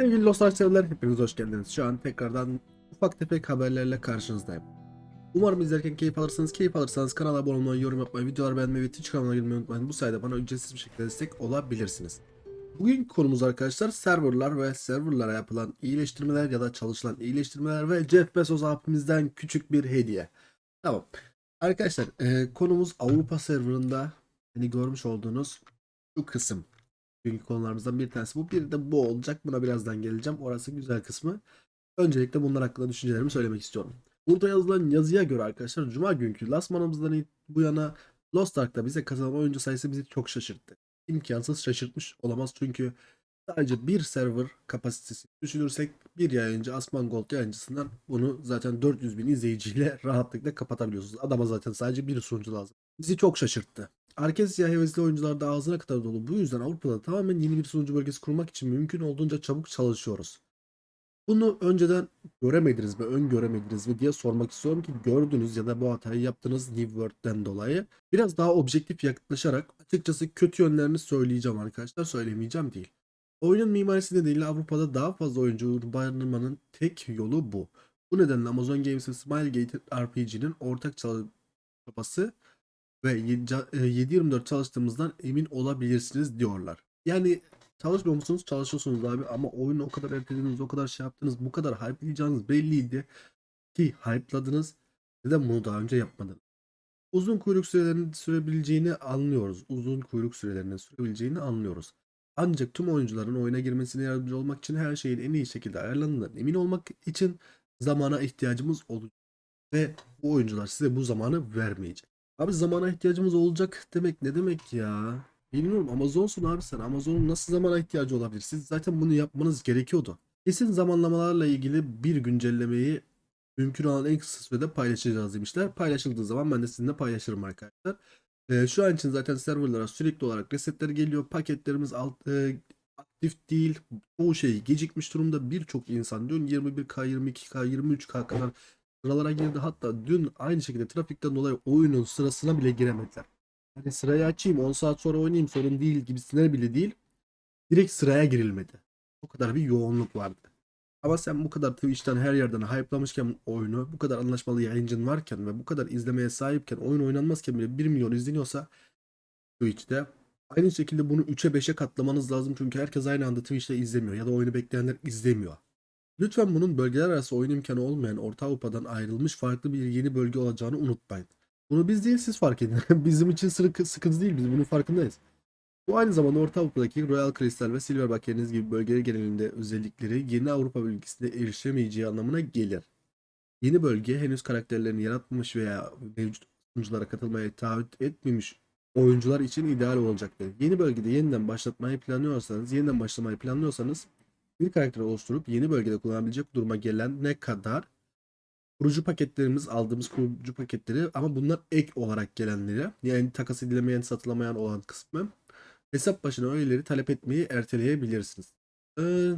Sevgili dostlar severler hepiniz hoş geldiniz. Şu an tekrardan ufak tefek haberlerle karşınızdayım. Umarım izlerken keyif alırsınız. Keyif alırsanız kanala abone olmayı, yorum yapmayı, videolar beğenmeyi ve Twitch kanalına girmeyi unutmayın. Bu sayede bana ücretsiz bir şekilde destek olabilirsiniz. Bugün konumuz arkadaşlar serverlar ve serverlara yapılan iyileştirmeler ya da çalışılan iyileştirmeler ve Jeff Bezos abimizden küçük bir hediye. Tamam. Arkadaşlar e, konumuz Avrupa serverında hani görmüş olduğunuz şu kısım. Bugünkü konularımızdan bir tanesi bu. Bir de bu olacak. Buna birazdan geleceğim. Orası güzel kısmı. Öncelikle bunlar hakkında düşüncelerimi söylemek istiyorum. Burada yazılan yazıya göre arkadaşlar Cuma günkü Lasman'ımızdan bu yana Lost Ark'ta bize kazanan oyuncu sayısı bizi çok şaşırttı. İmkansız şaşırtmış olamaz çünkü sadece bir server kapasitesi düşünürsek bir yayıncı Asman Gold yayıncısından bunu zaten 400 bin izleyiciyle rahatlıkla kapatabiliyorsunuz. Adama zaten sadece bir sunucu lazım. Bizi çok şaşırttı. Arkesia hevesli oyuncular da ağzına kadar dolu. Bu yüzden Avrupa'da tamamen yeni bir sunucu bölgesi kurmak için mümkün olduğunca çabuk çalışıyoruz. Bunu önceden göremediniz mi, öngöremediniz mi diye sormak istiyorum ki gördünüz ya da bu hatayı yaptınız New World'den dolayı. Biraz daha objektif yaklaşarak açıkçası kötü yönlerini söyleyeceğim arkadaşlar, söylemeyeceğim değil. Oyunun mimarisi nedeniyle Avrupa'da daha fazla oyuncu barındırmanın tek yolu bu. Bu nedenle Amazon Games ve Smilegate RPG'nin ortak çabası ve 7-24 çalıştığımızdan emin olabilirsiniz diyorlar. Yani çalışmıyor musunuz? Çalışıyorsunuz abi ama oyunu o kadar ertelediniz, o kadar şey yaptınız, bu kadar hype'layacağınız belliydi ki hype'ladınız. Neden bunu daha önce yapmadınız? Uzun kuyruk sürelerinin sürebileceğini anlıyoruz. Uzun kuyruk sürelerinin sürebileceğini anlıyoruz. Ancak tüm oyuncuların oyuna girmesine yardımcı olmak için her şeyin en iyi şekilde ayarlandığından emin olmak için zamana ihtiyacımız olacak. Ve bu oyuncular size bu zamanı vermeyecek. Abi zamana ihtiyacımız olacak demek ne demek ya? Bilmiyorum Amazon'sun abi sen. Amazon'un nasıl zamana ihtiyacı olabilir? Siz zaten bunu yapmanız gerekiyordu. Kesin zamanlamalarla ilgili bir güncellemeyi mümkün olan en kısa sürede paylaşacağız demişler. Paylaşıldığı zaman ben de sizinle paylaşırım arkadaşlar. Ee, şu an için zaten serverlara sürekli olarak resetler geliyor. Paketlerimiz alt, e, aktif değil. Çoğu şey gecikmiş durumda. Birçok insan dün 21K, 22K, 23K kadar sıralara girdi. Hatta dün aynı şekilde trafikten dolayı oyunun sırasına bile giremediler. Hani sırayı açayım 10 saat sonra oynayayım sorun değil gibisine bile değil. Direkt sıraya girilmedi. O kadar bir yoğunluk vardı. Ama sen bu kadar Twitch'ten her yerden hype'lamışken oyunu, bu kadar anlaşmalı yayıncın varken ve bu kadar izlemeye sahipken oyun oynanmazken bile 1 milyon izleniyorsa Twitch'te aynı şekilde bunu 3'e 5'e katlamanız lazım çünkü herkes aynı anda Twitch'te izlemiyor ya da oyunu bekleyenler izlemiyor. Lütfen bunun bölgeler arası oyun imkanı olmayan Orta Avrupa'dan ayrılmış farklı bir yeni bölge olacağını unutmayın. Bunu biz değil siz fark edin. Bizim için sıkı- sıkıntı değil biz bunun farkındayız. Bu aynı zamanda Orta Avrupa'daki Royal Crystal ve Silverback Deniz gibi bölgeler genelinde özellikleri yeni Avrupa bölgesinde erişemeyeceği anlamına gelir. Yeni bölge henüz karakterlerini yaratmamış veya mevcut sunuculara katılmaya taahhüt etmemiş oyuncular için ideal olacaktır. Yeni bölgede yeniden başlatmayı planlıyorsanız, yeniden başlamayı planlıyorsanız bir karakter oluşturup yeni bölgede kullanabilecek duruma gelen ne kadar kurucu paketlerimiz aldığımız kurucu paketleri ama bunlar ek olarak gelenleri yani takas edilemeyen satılamayan olan kısmı hesap başına öğeleri talep etmeyi erteleyebilirsiniz. Ee,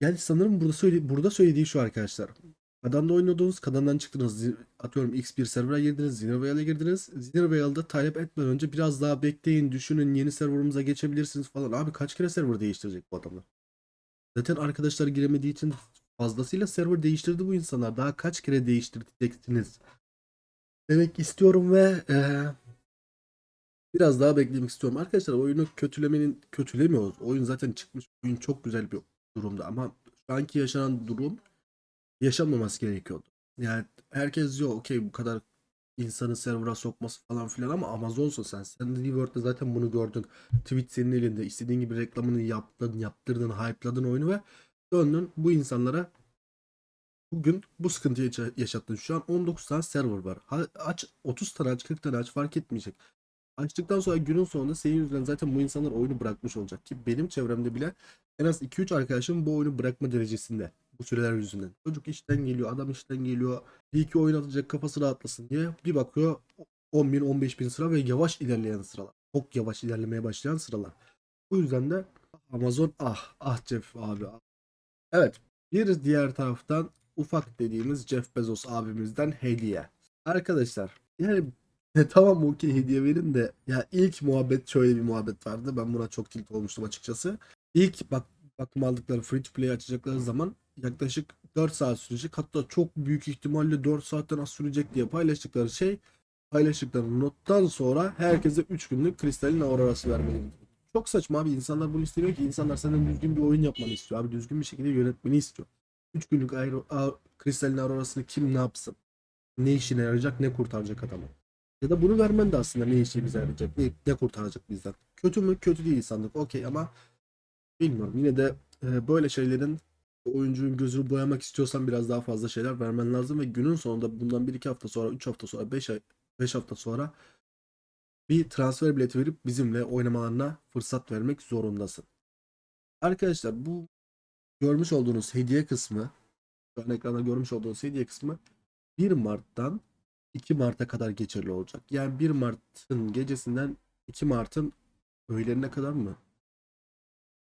yani sanırım burada söyle burada söylediği şu arkadaşlar. Kadan'da oynadınız, Kadan'dan çıktınız. Atıyorum X1 server'a girdiniz, Zinnervale'e girdiniz. Zinnervale'da talep etmeden önce biraz daha bekleyin, düşünün, yeni server'ımıza geçebilirsiniz falan. Abi kaç kere server değiştirecek bu adamlar? Zaten arkadaşlar giremediği için fazlasıyla server değiştirdi bu insanlar. Daha kaç kere değiştireceksiniz? Demek istiyorum ve eee, biraz daha beklemek istiyorum. Arkadaşlar oyunu kötülemenin kötülemiyoruz. Oyun zaten çıkmış. Oyun çok güzel bir durumda ama şu anki yaşanan durum yaşanmaması gerekiyordu. Yani herkes diyor okey bu kadar insanı server'a sokması falan filan ama Amazon'sun sen. Sen de Reworld'de zaten bunu gördün. Twitch senin elinde. İstediğin gibi reklamını yaptın, yaptırdın, hype'ladın oyunu ve döndün bu insanlara bugün bu sıkıntıyı yaşa- yaşattın. Şu an 19 tane server var. Ha- Aç 30 tane aç 40 tane aç fark etmeyecek. Açtıktan sonra günün sonunda senin yüzünden zaten bu insanlar oyunu bırakmış olacak ki benim çevremde bile en az 2-3 arkadaşım bu oyunu bırakma derecesinde bu süreler yüzünden. Çocuk işten geliyor, adam işten geliyor. Bir iki oyun atacak kafası rahatlasın diye bir bakıyor 10 bin 15 bin sıra ve yavaş ilerleyen sıralar. Çok yavaş ilerlemeye başlayan sıralar. Bu yüzden de Amazon ah ah Jeff abi ah. Evet bir diğer taraftan ufak dediğimiz Jeff Bezos abimizden hediye. Arkadaşlar yani e, tamam okey hediye verin de ya ilk muhabbet şöyle bir muhabbet vardı. Ben buna çok tilt olmuştum açıkçası. İlk bak bakım aldıkları free to play açacakları zaman yaklaşık 4 saat sürecek. Hatta çok büyük ihtimalle 4 saatten az sürecek diye paylaştıkları şey paylaştıkları nottan sonra herkese 3 günlük kristalin aurorası vermeli. Çok saçma abi. İnsanlar bunu istemiyor ki. İnsanlar senden düzgün bir oyun yapmanı istiyor abi. Düzgün bir şekilde yönetmeni istiyor. 3 günlük aero, a, kristalin aurorasını kim ne yapsın? Ne işine yarayacak, ne kurtaracak adamı? Ya da bunu vermen de aslında ne işimize yarayacak, ne, ne kurtaracak bizden? Kötü mü? Kötü değil sandık. Okey ama bilmiyorum. Yine de e, böyle şeylerin oyuncunun gözünü boyamak istiyorsan biraz daha fazla şeyler vermen lazım ve günün sonunda bundan 1-2 hafta sonra, 3 hafta sonra, 5 ay 5 hafta sonra bir transfer bileti verip bizimle oynamalarına fırsat vermek zorundasın. Arkadaşlar bu görmüş olduğunuz hediye kısmı, şu an ekranda görmüş olduğunuz hediye kısmı 1 Mart'tan 2 Mart'a kadar geçerli olacak. Yani 1 Mart'ın gecesinden 2 Mart'ın öğlenine kadar mı?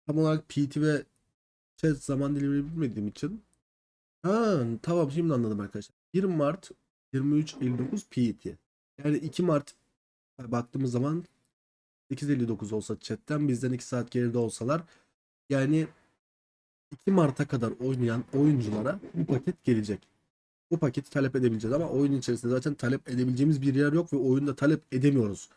Tam olarak PT ve chat zaman dilimini bilmediğim için. Ha tamam şimdi anladım arkadaşlar. 1 Mart 23.59 PT. Yani 2 Mart baktığımız zaman 8.59 olsa chatten bizden 2 saat geride olsalar yani 2 Mart'a kadar oynayan oyunculara bu paket gelecek. Bu paketi talep edebileceğiz ama oyun içerisinde zaten talep edebileceğimiz bir yer yok ve oyunda talep edemiyoruz.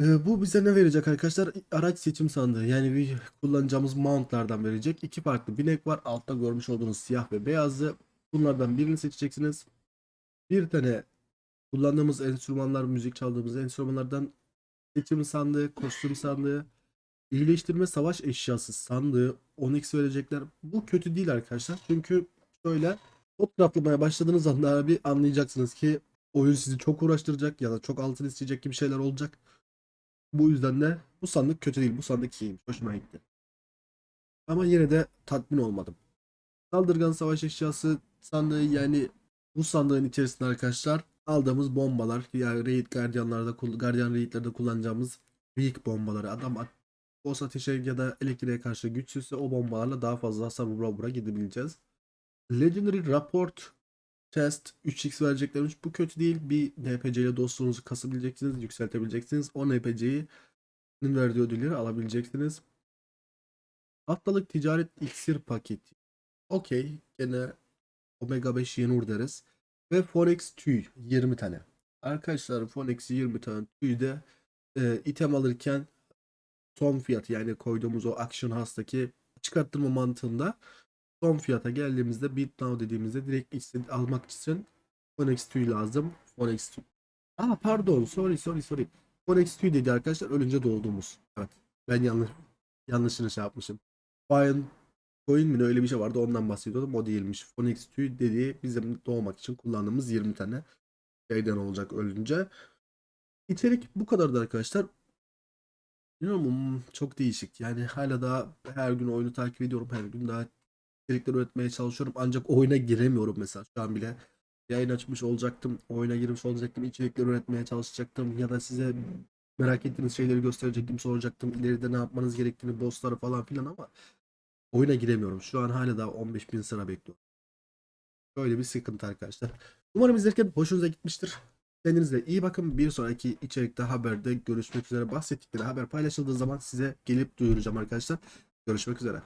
Ee, bu bize ne verecek arkadaşlar? Araç seçim sandığı yani bir kullanacağımız mountlardan verecek. İki farklı binek var. Altta görmüş olduğunuz siyah ve beyazlı. Bunlardan birini seçeceksiniz. Bir tane kullandığımız enstrümanlar, müzik çaldığımız enstrümanlardan seçim sandığı, kostüm sandığı, iyileştirme savaş eşyası sandığı 10x verecekler. Bu kötü değil arkadaşlar. Çünkü şöyle fotoğraflamaya başladığınız anda abi anlayacaksınız ki oyun sizi çok uğraştıracak ya da çok altın isteyecek gibi şeyler olacak. Bu yüzden de bu sandık kötü değil. Bu sandık iyiymiş. Hoşuma gitti. Ama yine de tatmin olmadım. Saldırgan savaş eşyası sandığı yani bu sandığın içerisinde arkadaşlar aldığımız bombalar yani raid gardiyanlarda gardiyan raidlerde kullanacağımız weak bombaları adam boss ateşe ya da elektriğe karşı güçsüzse o bombalarla daha fazla hasar vura vura gidebileceğiz. Legendary Rapport Chest 3x vereceklermiş. Bu kötü değil. Bir NPC ile dostluğunuzu kasabileceksiniz, yükseltebileceksiniz. O NPC'yi verdiği ödülleri alabileceksiniz. Haftalık ticaret iksir paketi. Okey. Gene Omega 5 Yenur deriz. Ve Forex tüy 20 tane. Arkadaşlar Forex 20 tane tüy de e, item alırken son fiyatı yani koyduğumuz o Action House'daki çıkarttırma mantığında son fiyata geldiğimizde bid now dediğimizde direkt istedi, almak için Forex tüy lazım. Forex tüy. Aa pardon sorry sorry sorry. Forex tüy dedi arkadaşlar ölünce doğduğumuz. Evet ben yanlış yanlışını şey yapmışım. Find coin mi öyle bir şey vardı ondan bahsediyordum o değilmiş. Phoenix tüy dediği bizim doğmak için kullandığımız 20 tane şeyden olacak ölünce. İçerik bu kadardı arkadaşlar. Bilmiyorum çok değişik. Yani hala daha her gün oyunu takip ediyorum. Her gün daha içerikler üretmeye çalışıyorum. Ancak oyuna giremiyorum mesela. Şu an bile yayın açmış olacaktım. Oyuna girmiş olacaktım. içerikler üretmeye çalışacaktım. Ya da size merak ettiğiniz şeyleri gösterecektim. Soracaktım. İleride ne yapmanız gerektiğini, bossları falan filan ama oyuna giremiyorum. Şu an hala daha 15 bin sıra bekliyorum. Böyle bir sıkıntı arkadaşlar. Umarım izlerken hoşunuza gitmiştir. Kendinize iyi bakın. Bir sonraki içerikte haberde görüşmek üzere. Bahsettikleri haber paylaşıldığı zaman size gelip duyuracağım arkadaşlar. Görüşmek üzere.